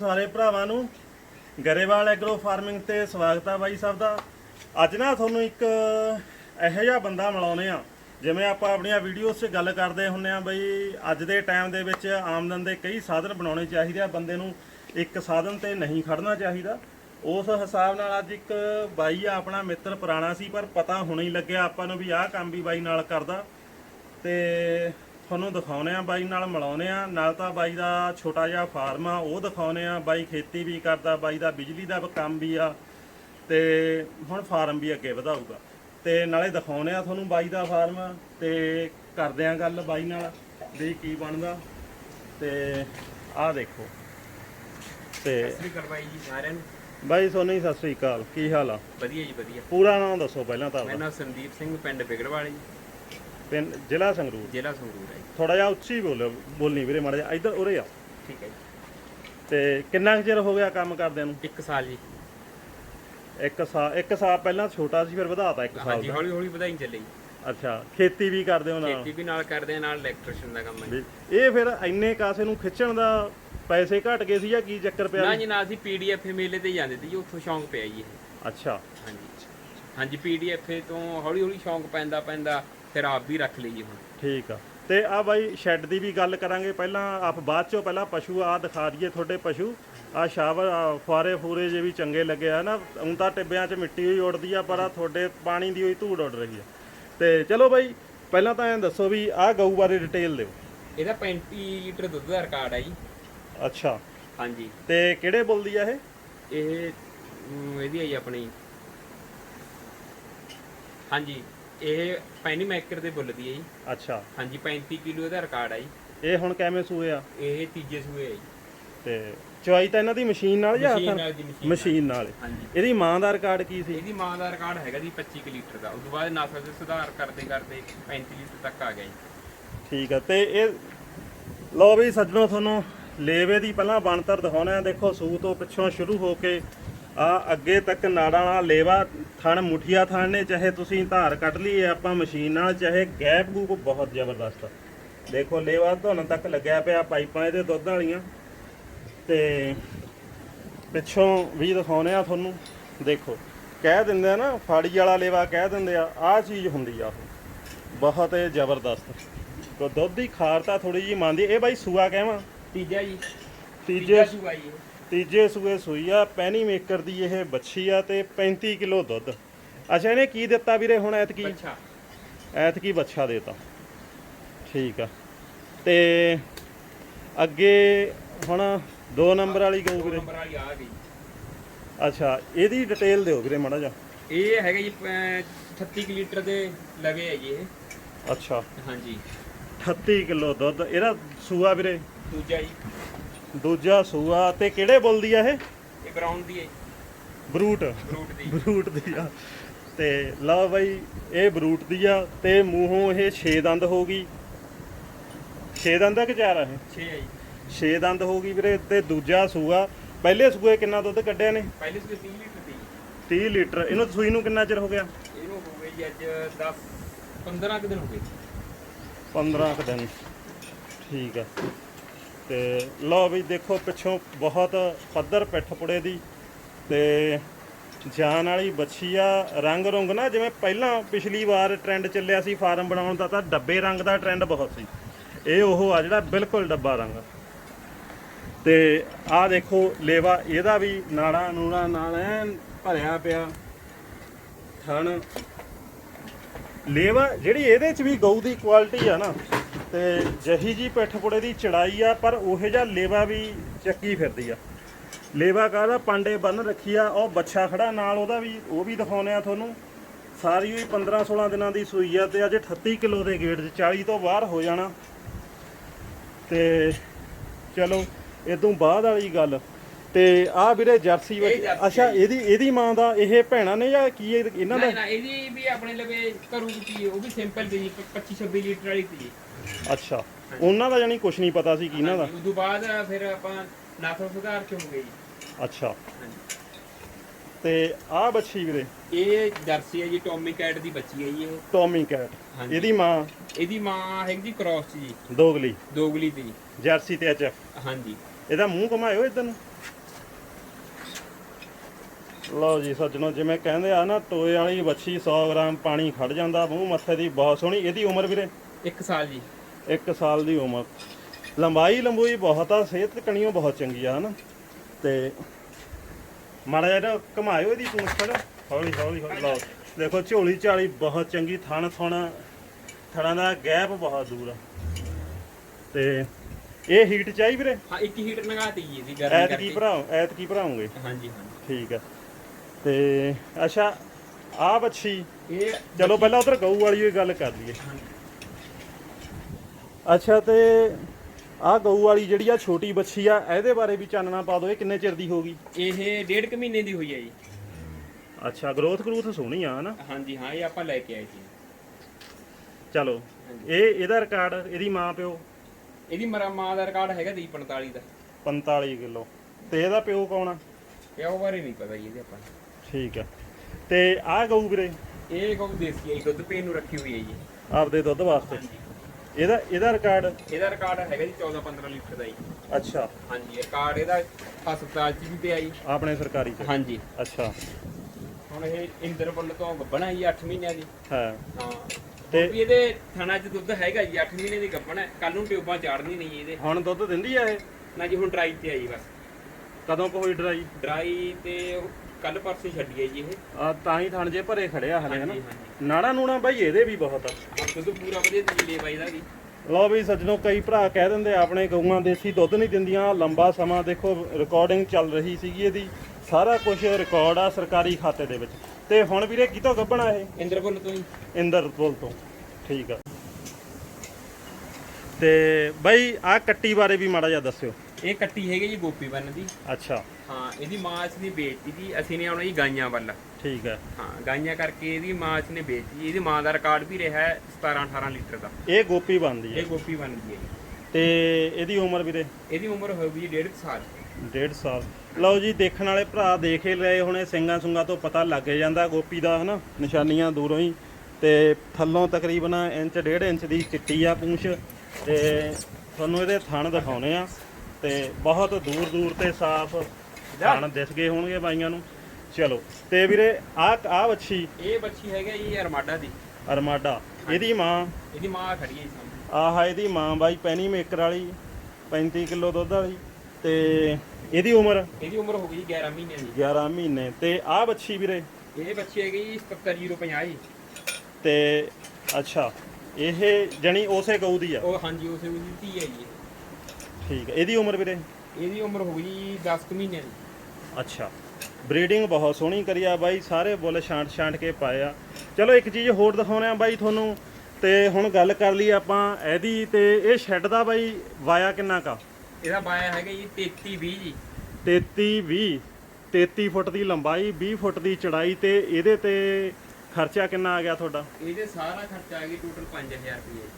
ਸਾਰੇ ਭਰਾਵਾਂ ਨੂੰ ਗਰੇਵਾਲ ਐਗਰੋ ਫਾਰਮਿੰਗ ਤੇ ਸਵਾਗਤ ਆ ਬਾਈ ਸਾਹਿਬ ਦਾ। ਅੱਜ ਨਾ ਤੁਹਾਨੂੰ ਇੱਕ ਇਹੋ ਜਿਹਾ ਬੰਦਾ ਮਿਲਾਉਨੇ ਆ, ਜਿਵੇਂ ਆਪਾਂ ਆਪਣੀਆਂ ਵੀਡੀਓਜ਼ 'ਚ ਗੱਲ ਕਰਦੇ ਹੁੰਨੇ ਆ ਬਈ, ਅੱਜ ਦੇ ਟਾਈਮ ਦੇ ਵਿੱਚ ਆਮਦਨ ਦੇ ਕਈ ਸਾਧਨ ਬਣਾਉਣੇ ਚਾਹੀਦੇ ਆ, ਬੰਦੇ ਨੂੰ ਇੱਕ ਸਾਧਨ ਤੇ ਨਹੀਂ ਖੜਨਾ ਚਾਹੀਦਾ। ਉਸ ਹਿਸਾਬ ਨਾਲ ਅੱਜ ਇੱਕ ਬਾਈ ਆ, ਆਪਣਾ ਮਿੱਤਰ ਪੁਰਾਣਾ ਸੀ, ਪਰ ਪਤਾ ਹੁਣੇ ਹੀ ਲੱਗਿਆ ਆਪਾਂ ਨੂੰ ਵੀ ਆਹ ਕੰਮ ਵੀ ਬਾਈ ਨਾਲ ਕਰਦਾ। ਤੇ ਤੁਹਾਨੂੰ ਦਿਖਾਉਨੇ ਆ ਬਾਈ ਨਾਲ ਮਿਲਾਉਨੇ ਆ। ਨਾਲ ਤਾਂ ਬਾਈ ਦਾ ਛੋਟਾ ਜਿਹਾ ਫਾਰਮ ਆ ਉਹ ਦਿਖਾਉਨੇ ਆ। ਬਾਈ ਖੇਤੀ ਵੀ ਕਰਦਾ ਬਾਈ ਦਾ ਬਿਜਲੀ ਦਾ ਕੰਮ ਵੀ ਆ। ਤੇ ਹੁਣ ਫਾਰਮ ਵੀ ਅੱਗੇ ਵਧਾਊਗਾ। ਤੇ ਨਾਲੇ ਦਿਖਾਉਨੇ ਆ ਤੁਹਾਨੂੰ ਬਾਈ ਦਾ ਫਾਰਮ। ਤੇ ਕਰਦੇ ਆ ਗੱਲ ਬਾਈ ਨਾਲ ਵੀ ਕੀ ਬਣਦਾ। ਤੇ ਆਹ ਦੇਖੋ। ਤੇ ਸ੍ਰੀ ਅਕਾਲ ਬਾਈ ਜੀ ਸਾਰਿਆਂ ਨੂੰ। ਬਾਈ ਸੋਨੀ ਸਤਿ ਸ੍ਰੀ ਅਕਾਲ। ਕੀ ਹਾਲ ਆ? ਵਧੀਆ ਜੀ ਵਧੀਆ। ਪੂਰਾ ਨਾਮ ਦੱਸੋ ਪਹਿਲਾਂ ਤਾਂ ਮੇਰਾ ਨਾਮ ਸੰਦੀਪ ਸਿੰਘ ਪਿੰਡ ਬਿਗੜਵਾਲੀ। ਪਿੰਡ ਜ਼ਿਲ੍ਹਾ ਸੰਗਰੂਰ। ਜ਼ਿਲ੍ਹਾ ਸੰਗਰੂਰ ਹੈ ਜੀ। ਥੋੜਾ ਜਿਹਾ ਉੱਚੀ ਬੋਲੋ ਬੋਲਣੀ ਵੀਰੇ ਮਾੜਾ ਜਿਹਾ ਇੱਧਰ ਉਰੇ ਆ। ਠੀਕ ਹੈ ਜੀ। ਤੇ ਕਿੰਨਾ ਕੁ ਚਿਰ ਹੋ ਗਿਆ ਕੰਮ ਕਰਦਿਆਂ ਨੂੰ? ਇੱਕ ਸਾਲ ਜੀ। ਇੱਕ ਸਾਲ ਇੱਕ ਸਾਲ ਪਹਿਲਾਂ ਛੋਟਾ ਸੀ ਫਿਰ ਵਧਾਤਾ ਇੱਕ ਸਾਲ ਹਾਂਜੀ ਦਾ। ਹੌਲੀ ਹੌਲੀ ਵਧਾਈ ਚੱਲੇ। ਜੀ ਅੱਛਾ ਖੇਤੀ ਵੀ ਕਰਦੇ ਹੋ ਨਾਲ? ਖੇਤੀ ਵੀ ਨਾਲ ਕਰਦੇ ਆ ਨਾਲ ਇਲੈਕਟ੍ਰੀਸ਼ੀਅਨ ਦਾ ਕੰਮ ਹੈ ਵੀ ਇਹ ਫਿਰ ਇੰਨੇ ਕਾਸੇ ਨੂੰ ਖਿੱਚਣ ਦਾ ਪੈਸੇ ਘਟ ਗਏ ਸੀ ਜਾਂ ਕੀ ਚੱਕਰ ਪਿਆ ਨਾ ਜੀ ਨਾ ਅਸੀਂ ਪੀਡੀਐਫ ਮੇਲੇ ਤੇ ਜਾਂਦੇ ਸੀ ਜੀ ਉੱਥੋਂ ਸ਼ੌਂਕ ਪਿਆ ਜੀ ਇਹ। ਅੱਛਾ। ਹਾਂਜੀ। ਹਾਂਜੀ ਪੀਡੀਐਫ ਤੋਂ ਹੌਲੀ ਹੌਲੀ ਸ਼ੌਂਕ ਪੈਂਦਾ ਪੈਂਦਾ ਫਿਰ ਆਪ ਵੀ ਰੱਖ ਲਈ ਜੀ ਹੁਣ। ਠੀਕ ਆ। ਤੇ ਆ ਬਾਈ ਸ਼ੈੱਡ ਦੀ ਵੀ ਗੱਲ ਕਰਾਂਗੇ। ਪਹਿਲਾਂ ਆਪ ਬਾਅਦ ਚੋਂ ਪਹਿਲਾਂ ਪਸ਼ੂ ਆ ਦਿਖਾ ਦਈਏ ਤੁਹਾਡੇ ਪਸ਼ੂ। ਆ ਸ਼ਾਵਰ ਫੁਆਰੇ ਫੂਰੇ ਜੇ ਵੀ ਚੰਗੇ ਲੱਗੇ ਆ ਨਾ ਹੁਣ ਤਾਂ ਟਿੱਬਿਆਂ 'ਚ ਮਿੱਟੀ ਹੋਈ ਉੱਡਦੀ ਆ ਪਰ ਆ ਤੁਹਾਡੇ ਪਾਣੀ ਦੀ ਹੋਈ ਧੂੜ ਉੱਡ ਰਹੀ ਆ। ਤੇ ਚਲੋ ਬਾਈ ਪਹਿਲਾਂ ਤਾਂ ਐਂ ਦੱਸੋ ਵੀ ਆਹ ਗਊ ਬਾਰੇ ਡਿਟੇਲ ਦਿਓ। ਇਹਦਾ 35 ਲੀਟਰ ਦੁੱਧ ਦਾ ਰਿਕਾਰਡ ਹੈ ਜੀ। ਅੱਛਾ। ਹਾਂਜੀ। ਤੇ ਕਿਹੜੇ ਬੁੱਲ ਦੀ ਆ ਇਹ? ਇਹ ਇਹਦੀ ਹੈ ਜੀ ਆਪਣੀ। ਹਾਂਜੀ। ਇਹ ਪੈਨੀ ਮੈਕਰ ਦੇ ਬੁੱਲ ਦੀ ਹੈ ਜੀ। ਅੱਛਾ। ਹਾਂਜੀ 35 ਕਿਲੋ ਇਹਦਾ ਰਿਕਾਰਡ ਹੈ ਜੀ। ਇਹ ਹੁਣ ਕਿਵੇਂ ਸੂਏ ਆ? ਇਹ ਤੀਜੇ ਸੂਏ ਹੈ ਜੀ। ਤੇ ਚੁਆਈ ਤਾਂ ਇਹਨਾਂ ਦੀ ਮਸ਼ੀਨ ਨਾਲ ਜਾਂ ਮਸ਼ੀਨ ਨਾਲ ਜੀ ਮਸ਼ੀਨ ਮਸ਼ੀਨ ਨਾਲ। ਹਾਂਜੀ। ਇਹਦੀ ਮਾਂ ਦਾ ਰਿਕਾਰਡ ਕੀ ਸੀ? ਇਹਦੀ ਮਾਂ ਦਾ ਰਿਕਾਰਡ ਹੈਗਾ ਜੀ 25 ਕੁ ਲੀਟਰ ਦਾ। ਉਸ ਤੋਂ ਬਾਅਦ ਨਸਲ ਦੇ ਸੁਧਾਰ ਕਰਦੇ ਕਰਦੇ 35 ਲੀਟਰ ਤੱਕ ਆ ਗਿਆ ਜੀ। ਠੀਕ ਆ ਤੇ ਇਹ ਲਓ ਵੀ ਸੱਜਣੋ ਤੁਹਾਨੂੰ ਲੇਵੇ ਦੀ ਪਹਿਲਾਂ ਬਣਤਰ ਦਿਖਾਉਣਾ ਹੈ। ਦੇਖੋ ਸੂ ਤੋਂ ਪਿੱਛੋਂ ਸ਼ੁਰੂ ਹੋ ਕੇ ਆ ਅੱਗੇ ਤੱਕ ਨਾੜਾਂ ਵਾਲਾ ਲੇਵਾ ਥਣ ਮੁਠੀਆ ਥਣ ਨੇ ਚਾਹੇ ਤੁਸੀਂ ਧਾਰ ਕੱਢ ਲਈਏ ਆਪਾਂ ਮਸ਼ੀਨ ਨਾਲ ਚਾਹੇ ਗੈਪ ਗੂਪ ਬਹੁਤ ਜ਼ਬਰਦਸਤ ਆ। ਦੇਖੋ ਲੇਵਾ ਧੁਨ ਤੱਕ ਲੱਗਿਆ ਪਿਆ ਪਾਈਪਾਂ ਇਹਦੇ ਦੁੱਧ ਵਾਲੀਆਂ। ਤੇ ਪਿੱਛੋਂ ਵੀ ਦਿਖਾਉਨੇ ਆ ਤੁਹਾਨੂੰ। ਦੇਖੋ ਕਹਿ ਦਿੰਦੇ ਆ ਨਾ ਫਾੜੀ ਵਾਲਾ ਲੇਵਾ ਕਹਿ ਦਿੰਦੇ ਆ ਆਹ ਚੀਜ਼ ਹੁੰਦੀ ਆ ਬਹੁਤ ਇਹ ਜ਼ਬਰਦਸਤ। ਕੋ ਦੁੱਧ ਦੀ ਖਾਰ ਤਾਂ ਥੋੜੀ ਜੀ ਮੰਨਦੀ ਇਹ ਬਾਈ ਸੂਆ ਕਹਿਵਾਂ? ਤੀਜਾ ਜੀ। ਤੀਜੇ ਸੂਆ ਜੀ। ਤੀਜੇ ਸੂਏ ਸੂਈ ਆ ਪੈਨੀ ਮੇਕਰ ਦੀ ਇਹ ਬੱਛੀ ਆ ਤੇ 35 ਕਿਲੋ ਦੁੱਧ। ਅੱਛਾ ਇਹਨੇ ਕੀ ਦਿੱਤਾ ਵੀਰੇ ਹੁਣ ਐਤਕੀ? ਅੱਛਾ ਐਤਕੀ ਬੱਛਾ ਦੇਤਾ ਠੀਕ ਆ। ਤੇ ਅੱਗੇ ਹੁਣ 2 ਨੰਬਰ ਵਾਲੀ ਗਊ ਵੀਰੇ। ਨੰਬਰ ਵਾਲੀ ਆ ਗਈ। ਅੱਛਾ ਇਹਦੀ ਡਿਟੇਲ ਦਿਓ ਵੀਰੇ ਮਾੜਾ ਜਿਹਾ। ਇਹ ਹੈਗਾ ਜੀ ਅਮ, 38 ਕੁ ਲੀਟਰ ਦੇ ਲਗੇ ਹੈ ਜੀ ਇਹ। ਅੱਛਾ। ਹਾਂਜੀ। 38 ਕਿਲੋ ਦੁੱਧ ਇਹਦਾ ਸੂਆ ਵੀਰੇ? ਦੂਜਾ ਜੀ। ਦੂਜਾ ਸੂਆ ਤੇ ਕਿਹੜੇ ਬੁੱਲ ਦੀ ਆ ਇਹ? ਇਹ ਬਰਾਊਨ ਦੀ ਹੈ ਬਰੂਟ। ਦੀ। ਬਰੂਟ ਦੀ ਆ। ਤੇ ਲਓ ਬਾਈ ਇਹ ਬਰੂਟ ਦੀ ਆ ਤੇ ਮੂੰਹੋਂ ਇਹ 6 ਦੰਦ ਹੋ ਗਈ। 6 ਦੰਦ ਆ ਕਿ ਚਾਰ ਆ ਇਹ? 6 ਹੈ ਜੀ। 6 ਦੰਦ ਹੋ ਗਈ ਵੀਰੇ ਤੇ ਦੂਜਾ ਸੂਆ। ਪਹਿਲੇ ਸੂਏ ਕਿੰਨਾ ਦੁੱਧ ਕੱਢਿਆ ਨੇ? ਪਹਿਲੇ ਸੂਏ 30 ਲੀਟਰ ਦੀ। 30 ਲੀਟਰ। ਇਹਨੂੰ ਸੂਈ ਨੂੰ ਕਿੰਨਾ ਚਿਰ ਹੋ ਗਿਆ? ਇਹਨੂੰ ਹੋ ਜੀ ਅੱਜ 10 15 ਕੁ ਦਿਨ ਹੋ ਗਏ। 15 ਕੁ ਦਿਨ। ਠੀਕ ਆ। ਤੇ ਲਓ ਵੀ ਦੇਖੋ ਪਿੱਛੋਂ ਬਹੁਤ ਪੱਧਰ ਪਿੱਠ ਪੁੜੇ ਦੀ ਤੇ ਜਾਨ ਵਾਲੀ ਬੱਛੀ ਆ, ਰੰਗ ਰੁੰਗ ਨਾ, ਜਿਵੇਂ ਪਹਿਲਾਂ ਪਿਛਲੀ ਵਾਰ ਟ੍ਰੈਂਡ ਚੱਲਿਆ ਸੀ ਫਾਰਮ ਬਣਾਉਣ ਦਾ, ਤਾਂ ਡੱਬੇ ਰੰਗ ਦਾ ਟ੍ਰੈਂਡ ਬਹੁਤ ਸੀ। ਇਹ ਉਹ ਆ ਜਿਹੜਾ ਬਿਲਕੁਲ ਡੱਬਾ ਰੰਗ। ਤੇ ਆਹ ਦੇਖੋ ਲੇਵਾ, ਇਹਦਾ ਵੀ ਨਾੜਾ ਨੂੜਾ ਨਾਲ ਐਨ ਭਰਿਆ ਪਿਆ। ਥਣ। ਲੇਵਾ ਜਿਹੜੀ ਇਹਦੇ ਚ ਵੀ ਗਊ ਦੀ ਕੁਆਲਿਟੀ ਆ ਨਾ ਤੇ ਜਹੀ ਜੀ ਪਿੱਠ ਪੁੜੇ ਦੀ ਚੜਾਈ ਆ, ਪਰ ਉਹੋ ਜਿਹਾ ਲੇਵਾ ਵੀ ਚੱਕੀ ਫਿਰਦੀ ਆ। ਲੇਵਾ ਕਾਹਦਾ? ਪਾਂਡੇ ਬੰਨ ਰੱਖੀ ਆ, ਉਹ ਬੱਚਾ ਖੜਾ ਨਾਲ ਉਹਦਾ ਵੀ, ਉਹ ਵੀ ਦਿਖਾਉਨੇ ਆ ਤੁਹਾਨੂੰ। ਸਾਰੀ ਹੋਈ 15 16 ਦਿਨਾਂ ਦੀ ਸੂਈ ਆ ਤੇ ਅੱਜ 38 ਕਿਲੋ ਦੇ ਗੇਟ 'ਚ 40 ਤੋਂ ਬਾਹਰ ਹੋ ਜਾਣਾ। ਤੇ ਚਲੋ ਇਦੋਂ ਬਾਅਦ ਵਾਲੀ ਗੱਲ। ਤੇ ਆ ਵੀਰੇ ਜਰਸੀ ਇਹ ਜਰਸੀ ਅੱਛਾ ਆ। ਇਹਦੀ ਇਹਦੀ ਮਾਂ ਦਾ ਇਹ ਭੈਣਾ ਨੇ ਜਾਂ ਕੀ ਇਹ- ਇਹਨਾਂ ਦਾ? ਨਾ ਨਾ ਇਹਦੀ ਵੀ ਆਪਣੇ ਲਵੇ ਕਰੂ ਕੀ ਉਹ ਵੀ ਸਿੰਪਲ ਦੀ 25 26 ਲੀਟਰ ਵਾਲੀ ਸੀ ਅੱਛਾ ਉਹਨਾਂ ਦਾ ਜਾਨੀ ਕੁਝ ਨਹੀਂ ਪਤਾ ਸੀ ਕਿ ਇਹਨਾਂ ਦਾ। ਉਸ ਤੋਂ ਬਾਅਦ ਫਿਰ ਆਪਾਂ ਨਸਲ ਸੁਧਾਰ ਚ ਹੋ ਗਏ। ਜੀ ਅੱਛਾ। ਹਾਂਜੀ। ਤੇ ਆਹ ਬੱਚੀ ਵੀਰੇ? ਇਹ ਜਰਸੀ ਹੈ ਜੀ ਟੌਮੀ ਕੈਟ ਦੀ ਬੱਚੀ ਹੈ ਜੀ ਇਹ। ਟੌਮੀ ਕੈਟ ਹਾਂਜੀ। ਇਹਦੀ ਮਾਂ? ਇਹਦੀ ਮਾਂ ਹੈਗੀ ਜੀ ਕ੍ਰਾਸ ਜੀ। ਦੋਗਲੀ। ਦੋਗਲੀ ਦੀ। ਜਰਸੀ ਤੇ ਐਚਐਫ ਹਾਂਜੀ। ਇਹਦਾ ਮੂੰਹ ਘਮਾਇਓ ਇਦਾਂ ਨੂੰ। ਲਓ ਜੀ ਸੱਜਣੋ ਜਿਵੇਂ ਕਹਿੰਦੇ ਆ ਨਾ ਟੋਏ ਵਾਲੀ ਵੱਛੀ 100 ਗ੍ਰਾਮ ਪਾਣੀ ਖੜ ਜਾਂਦਾ ਮੂੰਹ ਮੱਥੇ ਦੀ ਬਹੁਤ ਸੋਹਣੀ। ਇਹਦੀ ਉਮਰ ਵੀਰੇ? 1 ਸਾਲ ਜੀ। 1 ਸਾਲ ਦੀ ਉਮਰ। ਲੰਬਾਈ ਲੰਬੂਈ ਬਹੁਤ ਆ ਸਿਹਤ ਕਣੀਓ ਬਹੁਤ ਚੰਗੀ ਆ ਹਨਾ? ਤੇ ਮਾੜਾ ਜਿਹਾ ਘੁਮਾਇਓ ਇਹਦੀ ਪੂੰਛ ਫੜ ਹੌਲੀ ਹੌਲੀ ਹੌਲੀ। ਲਓ ਦੇਖੋ ਝੋਲੀ ਝਾਲੀ ਬਹੁਤ ਚੰਗੀ ਥਣ ਥਣ ਥਣਾਂ ਦਾ ਗੈਪ ਬਹੁਤ ਦੂਰ ਆ। ਤੇ ਇਹ ਹੀਟ ਚਾਹੀ ਵੀਰੇ? ਹਾਂ ਇੱਕ ਹੀਟ ਲਗਾਤੀ ਜੀ ਇਹਦੀ ਗਰਮੀ ਐਤ ਕੀ ਕਰਕੇ। ਭਰਾਓ ਐਤ ਕੀ ਭਰਾਉਂਗੇ ਹਾਂਜੀ ਹਾਂਜੀ। ਠੀਕ ਹੈ ਤੇ ਅੱਛਾ ਆ ਬੱਚੀ ਇਹ ਚਲੋ ਪਹਿਲਾਂ ਉਧਰ ਗਊ ਵਾਲੀ ਹੀ ਗੱਲ ਕਰ ਲਈਏ। ਅੱਛਾ ਤੇ ਆ ਗਊ ਵਾਲੀ ਜਿਹੜੀ ਆ ਛੋਟੀ ਬੱਚੀ ਆ ਇਹਦੇ ਬਾਰੇ ਵੀ ਚਾਨਣਾ ਪਾ ਦਿਓ ਇਹ ਕਿੰਨੇ ਚਿਰ ਦੀ ਹੋਗੀ ਇਹ ਡੇਢ ਕੁ ਮਹੀਨੇ ਦੀ ਹੋਈ ਹੈ ਜੀ। ਅੱਛਾ ਗਰੋਥ ਗਰੂਥ ਸੋਹਣੀ ਆ ਹਨਾ? ਹਾਂਜੀ ਹਾਂ ਇਹ ਆਪਾਂ ਲੈ ਕੇ ਆਏ ਸੀ। ਚਲੋ। ਇਹ ਇਹਦਾ ਰਿਕਾਰਡ ਇਹਦੀ ਮਾਂ ਪਿਓ? ਇਹਦੀ ਮਰਾ ਮਾਂ ਦਾ ਰਿਕਾਰਡ ਹੈਗਾ ਦੀ 45 ਦਾ। 45 ਕਿਲੋ। ਤੇ ਇਹਦਾ ਪਿਓ ਕੌਣ ਆ? ਉਹ ਬਾਰੇ ਨਹੀਂ ਪਤਾ ਜੀ ਇਹਦੇ ਆਪਾਂ ਨੂੰ। ਠੀਕ ਆ। ਤੇ ਆ ਗਊ ਵੀਰੇ? ਇਹ ਕੋਈ ਦੇਸੀ ਹੈ ਜੀ, ਦੁੱਧ ਪੀਣ ਨੂੰ ਰੱਖੀ ਹੋਈ ਹੈ ਜੀ। ਆਪਦੇ ਦੁੱਧ ਵਾਸਤੇ? ਇਹਦਾ ਇਹਦਾ ਰਿਕਾਰਡ ਇਹਦਾ ਰਿਕਾਰਡ ਹੈਗਾ ਜੀ 14 15 ਲੀਟਰ ਦਾ ਜੀ। ਅੱਛਾ। ਹਾਂਜੀ ਰਿਕਾਰਡ ਇਹਦਾ ਹਸਪਤਾਲ 'ਚ ਵੀ ਪਿਆ ਜੀ। ਆਪਣੇ ਸਰਕਾਰੀ ਚ? ਹਾਂਜੀ। ਅੱਛਾ। ਹੁਣ ਇਹ ਇੰਦਰ ਵੱਲ ਤੋਂ ਗੱਬਣਾ ਜੀ 8 ਮਹੀਨਿਆਂ ਦੀ। ਹੈ। ਹਾਂ। ਤੇ- ਤੇ ਵੀ ਇਹਦੇ ਥਣਾ 'ਚ ਦੁੱਧ ਹੈਗਾ ਜੀ 8 ਮਹੀਨੇ ਦੀ ਗੱਬਣ ਕੱਲ ਨੂੰ ਟਿਊਬਾਂ ਚਾੜਨੀ ਨਹੀਂ ਜੀ ਇਹਦੇ। ਹੁਣ ਦੁੱਧ ਦਿੰਦੀ ਆ ਇਹ? ਨਾ ਜੀ ਹੁਣ ਡਰਾਈ ਤੇ ਆਈ ਬਸ। ਕਦੋਂ ਕੁ ਹੋਈ ਡਰਾਈ? ਡਰਾਈ ਤੇ ਕੱਲ ਪਰਸੋਂ ਛੱਡੀ ਹੈ ਜੀ ਇਹ। ਆ ਤਾਂ ਹੀ ਥਣ ਜੇ ਭਰੇ ਖੜਿਆ ਹਲੇ ਹਨਾ? ਨਾੜਾ ਨੂਣਾ ਬਾਈ ਇਹਦੇ ਵੀ ਬਹੁਤ ਆ। ਦੁੱਧ ਪੂਰਾ ਵਧੀਆ ਤਜੀਲੇ ਬਾਈ ਦਾ ਵੀ। ਲਓ ਵੀ ਸੱਜਣੋ ਕਈ ਭਰਾ ਕਹਿ ਦਿੰਦੇ ਆਪਣੇ ਗਊਆਂ ਦੇਸੀ ਦੁੱਧ ਨਹੀਂ ਦਿੰਦੀਆਂ ਲੰਬਾ ਸਮਾਂ ਦੇਖੋ ਰਿਕਾਰਡਿੰਗ ਚੱਲ ਰਹੀ ਸੀਗੀ ਇਹਦੀ। ਸਾਰਾ ਕੁਝ ਰਿਕਾਰਡ ਆ ਸਰਕਾਰੀ ਖਾਤੇ ਦੇ ਵਿੱਚ। ਤੇ ਹੁਣ ਵੀਰੇ ਕਿਤੋਂ ਗੱਭਣਾ ਇਹ? ਇੰਦਰ ਵੱਲ ਤੋਂ ਹੀ ਇੰਦਰਪੁਰ ਤੋਂ। ਠੀਕ ਆ। ਤੇ ਬਾਈ ਆ ਕੱਟੀ ਬਾਰੇ ਵੀ ਮਾੜਾ ਜਿਹਾ ਦੱਸਿਓ। ਇਹ ਕੱਟੀ ਹੈਗੀ ਜੀ ਗੋਪੀ ਬੰਨ ਦੀ। ਅੱਛਾ। ਹਾਂ ਇਹਦੀ ਮਾਂ ਇਸ ਨੇ ਵੇਚਤੀ ਜੀ। ਅਸੀਂ ਨੇ ਆਉਣਾ ਜੀ ਗਾਈਆਂ ਵੱਲ। ਠੀਕ ਹੈ। ਹਾਂ ਗਾਈਆਂ ਕਰਕੇ ਇਹਦੀ ਮਾਂ ਇਸ ਨੇ ਵੇਚਤੀ ਇਹਦੀ ਮਾਂ ਦਾ ਰਿਕਾਰਡ ਵੀ ਰਿਹਾ ਹੈ 17 18 ਲੀਟਰ ਦਾ। ਇਹ ਗੋਪੀ ਬਣਦੀ ਹੈ। ਇਹ ਗੋਪੀ ਬਣਦੀ ਹੈ ਜੀ। ਤੇ ਇਹਦੀ ਉਮਰ ਵੀਰੇ? ਇਹਦੀ ਉਮਰ ਹੋਊਗੀ ਜੀ 1.5 ਸਾਲ। ਡੇਢ ਸਾਲ। ਲਓ ਜੀ ਦੇਖਣ ਵਾਲੇ ਭਰਾ ਦੇਖ ਹੀ ਰਹੇ ਹੋਣੇ। ਸਿੰਘਾਂ ਸੁੰਗਾ ਤੋਂ ਪਤਾ ਲੱਗ ਜਾਂਦਾ ਗੋਪੀ ਦਾ ਹਨਾ? ਨਿਸ਼ਾਨੀਆਂ ਦੂਰੋਂ ਹੀ। ਤੇ ਥੱਲੋਂ ਤਕਰੀਬਨ ਇੰਚ ਡੇਢ ਇੰਚ ਦੀ ਚਿੱਟੀ ਆ ਪੂੰਛ। ਤੇ ਤੁਹਾਨੂੰ ਇਹਦੇ ਥਣ ਦਿਖਾਉਣੇ ਆ। ਤੇ ਬਹੁਤ ਦੂਰ ਦੂਰ ਤੇ ਸਾਫ਼ ਥਣ ਦਿਸ ਗਏ ਹੋਣਗੇ ਬਾਈਆਂ ਨੂੰ। ਚਲੋ ਤੇ ਵੀਰੇ ਆ ਆ ਵੱਛੀ। ਇਹ ਬੱਚੀ ਹੈਗਾ ਜੀ ਅਰਮਾਡਾ ਦੀ। ਅਰਮਾਡਾ। ਇਹਦੀ ਮਾਂ? ਇਹਦੀ ਮਾਂ ਖੜੀ ਹੈ ਜੀ ਸਾਹਮਣੇ। ਆਹ ਇਹਦੀ ਮਾਂ ਬਾਈ ਪੈਨੀ ਮੇਕਰ ਵਾਲੀ 35 ਕਿਲੋ ਦੁੱਧ ਵਾਲੀ। ਤੇ ਇਹਦੀ ਉਮਰ? ਇਹਦੀ ਉਮਰ ਹੋ ਗਈ ਜੀ 11 ਮਹੀਨਿਆਂ ਦੀ। 11 ਮਹੀਨੇ। ਤੇ ਆਹ ਬੱਚੀ ਵੀਰੇ? ਇਹ ਬੱਚੀ ਹੈਗੀ ਜੀ 77050 ਜੀ। ਤੇ ਅੱਛਾ। ਇਹ ਜਣੀ ਉਸੇ ਗਊ ਦੀ ਆ? ਉਹ ਹਾਂਜੀ ਉਸੇ ਉਹਦੀ ਧੀ ਹੈ ਜੀ। ਠੀਕ ਹੈ। ਇਹਦੀ ਉਮਰ ਵੀਰੇ? ਇਹਦੀ ਉਮਰ ਹੋ ਗਈ ਜੀ 10 ਕੁ ਮਹੀਨਿਆਂ ਦੀ। ਅੱਛਾ। ਬਰੀਡਿੰਗ ਬਹੁਤ ਸੋਹਣੀ ਕਰੀ ਆ ਬਾਈ ਸਾਰੇ ਬੁੱਲ ਛਾਂਟ ਛਾਂਟ ਕੇ ਪਾਏ ਆ। ਚਲੋ ਇੱਕ ਚੀਜ਼ ਹੋਰ ਦਿਖਾਉਣੇ ਆ ਬਾਈ ਤੁਹਾਨੂੰ ਤੇ ਹੁਣ ਗੱਲ ਕਰ ਲਈ ਆਪਾਂ ਇਹਦੀ ਤੇ ਇਹ ਸ਼ੈੱਡ ਦਾ ਬਾਈ ਵਾਇਆ ਕਿੰਨਾ ਕਾ ਇਹਦਾ ਬਾਇਆ ਹੈਗਾ ਜੀ 33 20 ਜੀ। 33 20 33 ਫੁੱਟ ਦੀ ਲੰਬਾਈ 20 ਫੁੱਟ ਦੀ ਚੜਾਈ ਤੇ ਇਹਦੇ ਤੇ ਖਰਚਾ ਕਿੰਨਾ ਆ ਗਿਆ ਤੁਹਾਡਾ? ਇਹਦੇ ਸਾਰਾ ਖਰਚਾ ਆ ਗਿਆ ਟੋਟਲ 5000 ਰੁਪਏ।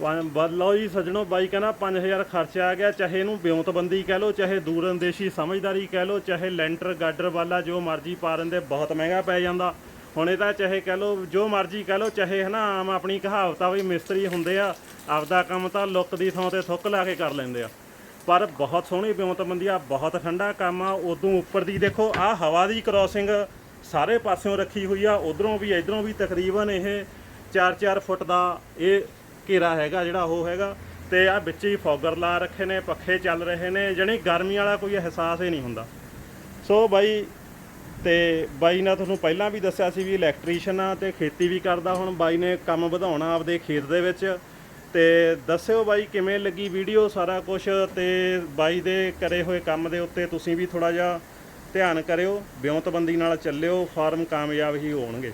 ਪੰਜ- ਬਸ ਲਓ ਜੀ ਸੱਜਣੋ, ਬਾਈ ਕਹਿੰਦਾ 5000 ਖਰਚਾ ਆ ਗਿਆ, ਚਾਹੇ ਇਹਨੂੰ ਬਿਉਂਤਬੰਦੀ ਕਹਿ ਲਓ, ਚਾਹੇ ਦੂਰਅੰਦੇਸ਼ੀ ਸਮਝਦਾਰੀ ਕਹਿ ਲਓ, ਚਾਹੇ ਲੈਂਟਰ, ਗਾਡਰ ਵਾਲਾ ਜੋ ਮਰਜ਼ੀ ਪਾ ਦਿੰਦੇ, ਬਹੁਤ ਮਹਿੰਗਾ ਪੈ ਜਾਂਦਾ। ਹੁਣ ਇਹ ਤਾਂ ਚਾਹੇ ਕਹਿ ਲਓ, ਜੋ ਮਰਜ਼ੀ ਕਹਿ ਲਓ, ਚਾਹੇ ਹਨਾ ਆਮ ਆਪਣੀ ਕਹਾਵਤ ਆ ਵੀ ਮਿਸਤਰੀ ਹੁੰਦੇ ਆ, ਆਪਦਾ ਕੰਮ ਤਾਂ ਲੁੱਕ ਦੀ ਥਾਂ ਤੇ ਥੁੱਕ ਲਾ ਕੇ ਕਰ ਲੈਂਦੇ ਆ। ਪਰ ਬਹੁਤ ਸੋਹਣੀ ਬਿਉਂਤਬੰਦੀ ਆ, ਬਹੁਤ ਠੰਡਾ ਕੰਮ ਆ, ਉਦੋਂ ਉੱਪਰ ਦੀ ਦੇਖੋ, ਆ ਹਵਾ ਦੀ ਕ੍ਰਾਸਿੰਗ ਸਾਰੇ ਪਾਸਿਓਂ ਰੱਖੀ ਹੋਈ ਆ, ਉਧਰੋਂ ਵੀ, ਇਧਰੋਂ ਵੀ ਤਕਰੀਬਨ ਇਹ 4-4 ਫੁੱਟ ਦਾ ਇਹ ਘੇਰਾ ਹੈਗਾ, ਜਿਹੜਾ ਉਹ ਹੈਗਾ। ਤੇ ਆ ਵਿੱਚ ਹੀ ਫੌਗਰ ਲਾ ਰੱਖੇ ਨੇ, ਪੱਖੇ ਚੱਲ ਰਹੇ ਨੇ, ਜਣੀ ਗਰਮੀ ਵਾਲਾ ਕੋਈ ਅਹਿਸਾਸ ਹੀ ਨਹੀਂ ਹੁੰਦਾ। ਸੋ ਬਾਈ, ਤੇ ਬਾਈ ਨੇ ਤੁਹਾਨੂੰ ਪਹਿਲਾਂ ਵੀ ਦੱਸਿਆ ਸੀ ਵੀ ਇਲੈਕਟ੍ਰੀਸ਼ੀਅਨ ਆ ਤੇ ਖੇਤੀ ਵੀ ਕਰਦਾ ਹੁਣ। ਬਾਈ ਨੇ ਕੰਮ ਵਧਾਉਣਾ ਆਪਦੇ ਖੇਤ ਦੇ ਵਿੱਚ। ਤੇ ਦੱਸਿਓ ਬਾਈ, ਕਿਵੇਂ ਲੱਗੀ ਵੀਡੀਓ ਸਾਰਾ ਕੁਝ ਤੇ ਬਾਈ ਦੇ ਕਰੇ ਹੋਏ ਕੰਮ ਦੇ ਉੱਤੇ ਤੁਸੀਂ ਵੀ ਥੋੜਾ ਜਿਹਾ ਧਿਆਨ ਕਰਿਓ। ਬਿਉਂਤਬੰਦੀ ਨਾਲ ਚੱਲਿਓ, ਫਾਰਮ ਕਾਮਯਾਬ ਹੀ ਹੋਣਗੇ।